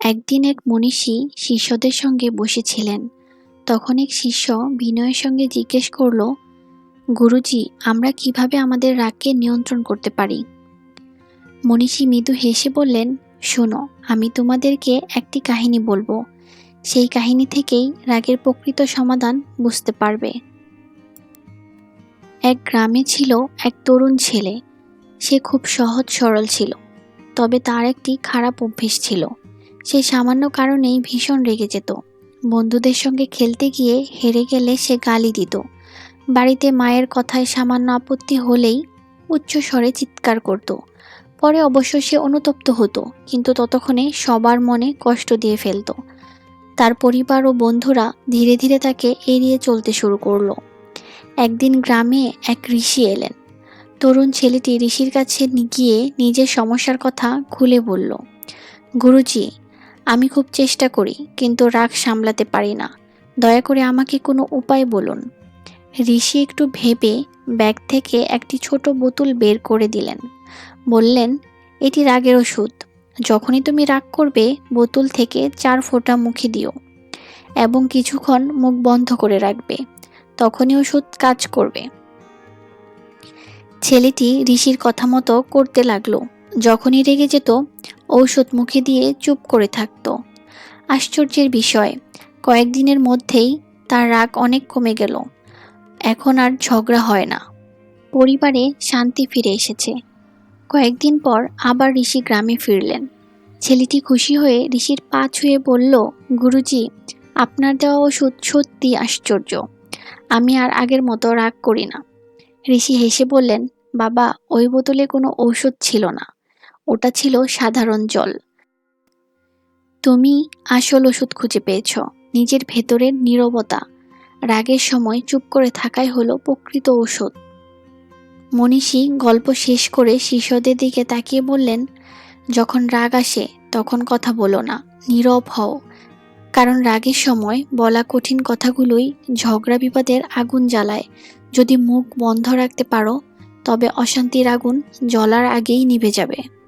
একদিন এক মনীষী শিষ্যদের সঙ্গে বসেছিলেন। তখন এক শিষ্য বিনয়ের সঙ্গে জিজ্ঞেস করল, গুরুজি, আমরা কীভাবে আমাদের রাগকে নিয়ন্ত্রণ করতে পারি? মনীষী মৃদু হেসে বললেন, শোনো, আমি তোমাদেরকে একটি কাহিনী বলব। সেই কাহিনী থেকেই রাগের প্রকৃত সমাধান বুঝতে পারবে। এক গ্রামে ছিল এক তরুণ ছেলে। সে খুব সহজ সরল ছিল, তবে তার একটি খারাপ অভ্যেস ছিল। সে সামান্য কারণেই ভীষণ রেগে যেত। বন্ধুদের সঙ্গে খেলতে গিয়ে হেরে গেলে সে গালি দিত। বাড়িতে মায়ের কথায় সামান্য আপত্তি হলেই উচ্চ স্বরে চিৎকার করত। পরে অবশ্য সে অনুতপ্ত হতো, কিন্তু ততক্ষণে সবার মনে কষ্ট দিয়ে ফেলত। তার পরিবার ও বন্ধুরা ধীরে ধীরে তাকে এড়িয়ে চলতে শুরু করল। একদিন গ্রামে এক ঋষি এলেন। তরুণ ছেলেটি ঋষির কাছে গিয়ে নিজের সমস্যার কথা খুলে বলল, গুরুজি আমি খুব চেষ্টা করি, কিন্তু রাগ সামলাতে পারি না। দয়া করে আমাকে কোনো উপায় বলুন। ঋষি একটু ভেবে ব্যাগ থেকে একটি ছোট বোতল বের করে দিলেন। বললেন, এটি রাগের ওষুধ। যখনই তুমি রাগ করবে, বোতল থেকে চার ফোঁটা মুখে দিও এবং কিছুক্ষণ মুখ বন্ধ করে রাখবে। তখনই ওষুধ কাজ করবে। ছেলেটি ঋষির কথা মতো করতে লাগল। যখনই রেগে যেত ঔষধ মুখে দিয়ে চুপ করে থাকত। আশ্চর্যের বিষয়, কয়েকদিনের মধ্যেই তার রাগ অনেক কমে গেল। এখন আর ঝগড়া হয় না। পরিবারে শান্তি ফিরে এসেছে। কয়েকদিন পর আবার ঋষি গ্রামে ফিরলেন। ছেলেটি খুশি হয়ে ঋষির পা ছুঁয়ে বলল, গুরুজি, আপনার দেওয়া ওষুধ সত্যি আশ্চর্য। আমি আর আগের মতো রাগ করি না। ঋষি হেসে বললেন, বাবা, ওই বোতলে কোনো ঔষধ ছিল না। ওটা ছিল সাধারণ জল। তুমি আসল ওষুধ খুঁজে পেয়েছ, নিজের ভেতরের নীরবতা। রাগের সময় চুপ করে থাকাই হলো প্রকৃত ওষুধ। মনীষী গল্প শেষ করে শিষ্যদের দিকে তাকিয়ে বললেন, যখন রাগ আসে, তখন কথা বলো না, নীরব হও। কারণ রাগের সময় বলা কঠিন কথাগুলোই ঝগড়া বিবাদের আগুন জ্বালায়। যদি মুখ বন্ধ রাখতে পারো, তবে অশান্তির আগুন জ্বলার আগেই নিভে যাবে।